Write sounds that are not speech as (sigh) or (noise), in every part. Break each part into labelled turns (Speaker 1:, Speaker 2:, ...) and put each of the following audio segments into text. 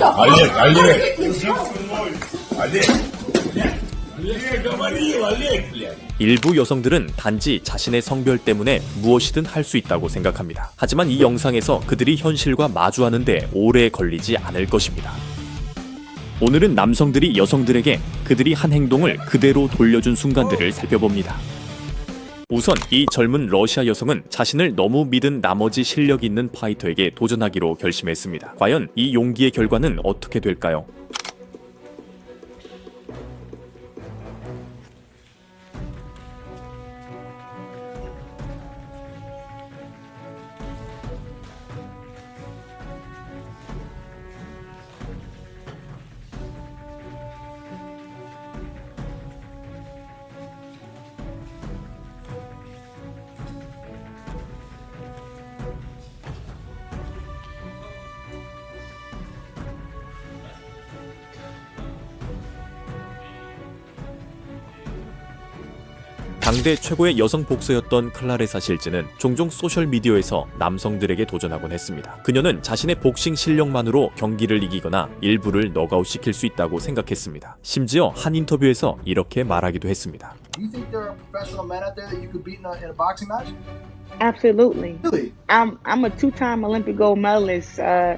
Speaker 1: Ali, Ali. Ali.
Speaker 2: 일부 여성들은 단지 자신의 성별 때문에 무엇이든 할 수 있다고 생각합니다. 하지만 이 영상에서 그들이 현실과 마주하는데 오래 걸리지 않을 것입니다. 오늘은 남성들이 여성들에게 그들이 한 행동을 그대로 돌려준 순간들을 살펴봅니다. 우선 이 젊은 러시아 여성은 자신을 너무 믿은 나머지 실력 있는 파이터에게 도전하기로 결심했습니다. 과연 이 용기의 결과는 어떻게 될까요? 당대 최고의 여성 복서였던 클라레사 실즈는 종종 소셜 미디어에서 남성들에게 도전하곤 했습니다. 그녀는 자신의 복싱 실력만으로 경기를 이기거나 일부를 너가웃 시킬 수 있다고 생각했습니다. 심지어 한 인터뷰에서 이렇게 말하기도 했습니다.
Speaker 3: Do you think there are professional men out there that you could beat in a, in a boxing match?
Speaker 4: Absolutely.
Speaker 3: Really?
Speaker 4: I'm I'm a two-time Olympic gold medalist, uh,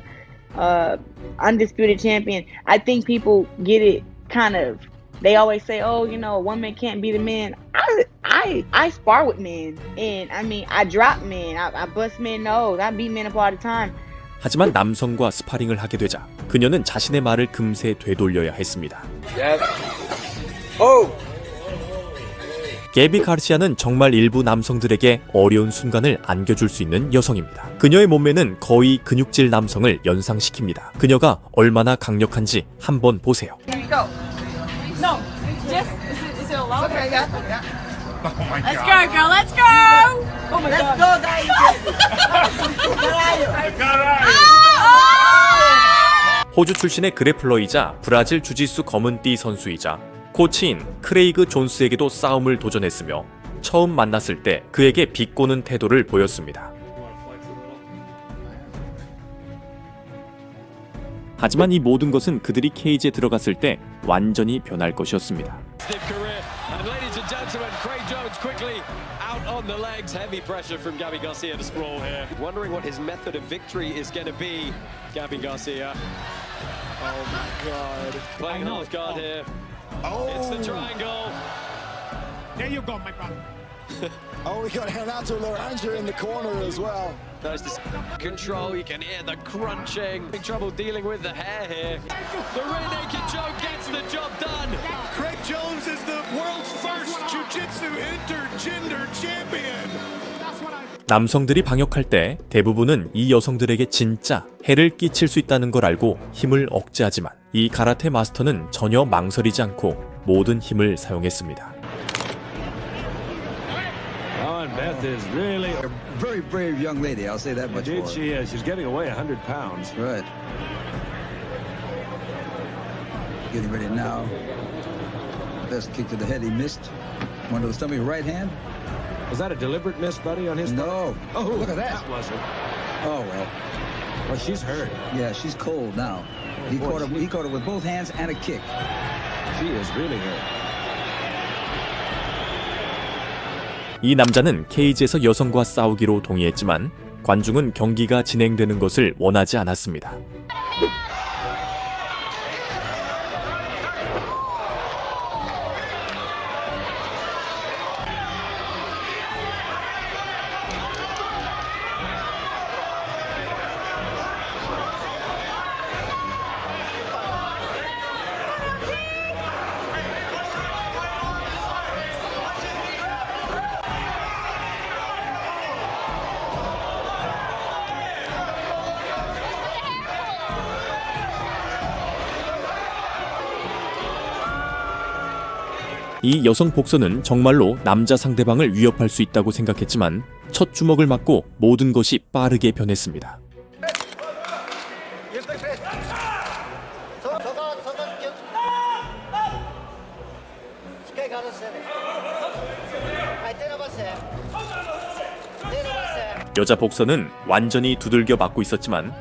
Speaker 4: uh, undisputed champion. I think people get it kind of. They always say, "Oh, you know, a woman can't beat a man." I I I spar with men, and I mean, I drop men, I, I bust men nose, I beat men up all the time.
Speaker 2: 하지만 남성과 스파링을 하게 되자 그녀는 자신의 말을 금세 되돌려야 했습니다. 게비 가르시아는 정말 일부 남성들에게 어려운 순간을 안겨줄 수 있는 여성입니다. 그녀의 몸매는 거의 근육질 남성을 연상시킵니다. 그녀가 얼마나 강력한지 한번 보세요.
Speaker 5: No, just is it, is it allowed? Okay, yeah, Let's go, girl. Let's go. Oh my god. (laughs)
Speaker 2: 호주 출신의 그래플러이자 브라질 주짓수 검은띠 선수이자 코치인 크레이그 존스에게도 싸움을 도전했으며 처음 만났을 때 그에게 비꼬는 태도를 보였습니다. 하지만 이 모든 것은 그들이 케이지에 들어갔을 때 완전히 변할 것이었습니다.
Speaker 6: Oh.
Speaker 7: Oh, we got Renato Laranja in the corner as well.
Speaker 6: Nice to. Control, you can hear the crunching. Big trouble dealing with the hair here. The rear naked choke gets the job done.
Speaker 8: Craig Jones is the world's first jiu-jitsu intergender champion.
Speaker 2: 남성들이 방역할 때 대부분은 이 여성들에게 진짜 해를 끼칠 수 있다는 걸 알고 힘을 억제하지만 이 가라테 마스터는 전혀 망설이지 않고 모든 힘을 사용했습니다.
Speaker 9: Oh, Beth is really.
Speaker 10: A very brave young lady, I'll say that much
Speaker 9: Indeed,
Speaker 10: for her.
Speaker 9: she is. She's getting away 100 pounds.
Speaker 10: Right. Getting ready now. Best kick to the head, he missed. One to the stomach, right hand.
Speaker 9: Was that a deliberate miss, buddy, on his part?
Speaker 10: No.
Speaker 9: Oh,
Speaker 10: look at that.
Speaker 9: That wasn't.
Speaker 10: Oh well.
Speaker 9: Well, she's hurt.
Speaker 10: Yeah, she's cold now. He
Speaker 9: boy,
Speaker 10: caught her. He caught her with both hands and a kick.
Speaker 9: She is really hurt.
Speaker 2: 이 남자는 케이지에서 여성과 싸우기로 동의했지만 관중은 경기가 진행되는 것을 원하지 않았습니다. 이 여성 복서는 정말로 남자 상대방을 위협할 수 있다고 생각했지만 첫 주먹을 맞고 모든 것이 빠르게 변했습니다. 여자 복서는 완전히 두들겨 맞고 있었지만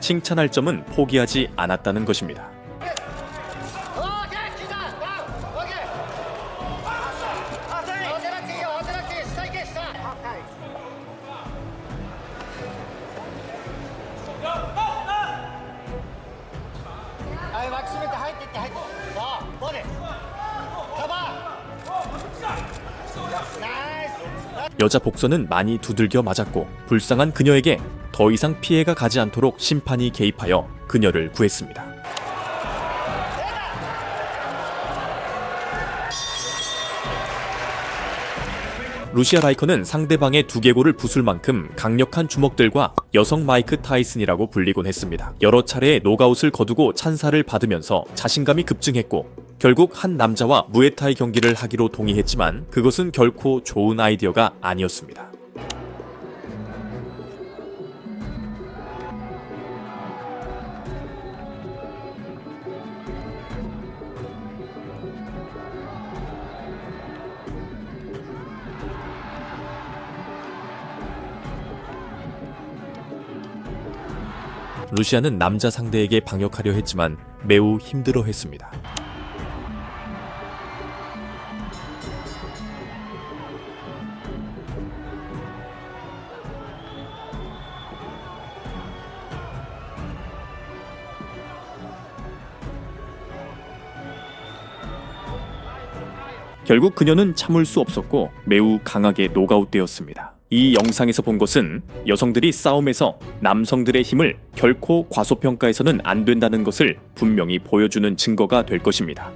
Speaker 2: 칭찬할 점은 포기하지 않았다는 것입니다. 여자 복서는 많이 두들겨 맞았고 불쌍한 그녀에게 더 이상 피해가 가지 않도록 심판이 개입하여 그녀를 구했습니다. 루시아 라이커는 상대방의 두개골을 부술 만큼 강력한 주먹들과 여성 마이크 타이슨이라고 불리곤 했습니다. 여러 차례 노가웃을 거두고 찬사를 받으면서 자신감이 급증했고 결국 한 남자와 무에타이 경기를 하기로 동의했지만 그것은 결코 좋은 아이디어가 아니었습니다. 루시아는 남자 상대에게 방역하려 했지만 매우 힘들어 했습니다. 결국 그녀는 참을 수 없었고 매우 강하게 노가웃되었습니다. 이 영상에서 본 것은 여성들이 싸움에서 남성들의 힘을 결코 과소평가해서는 안 된다는 것을 분명히 보여주는 증거가 될 것입니다.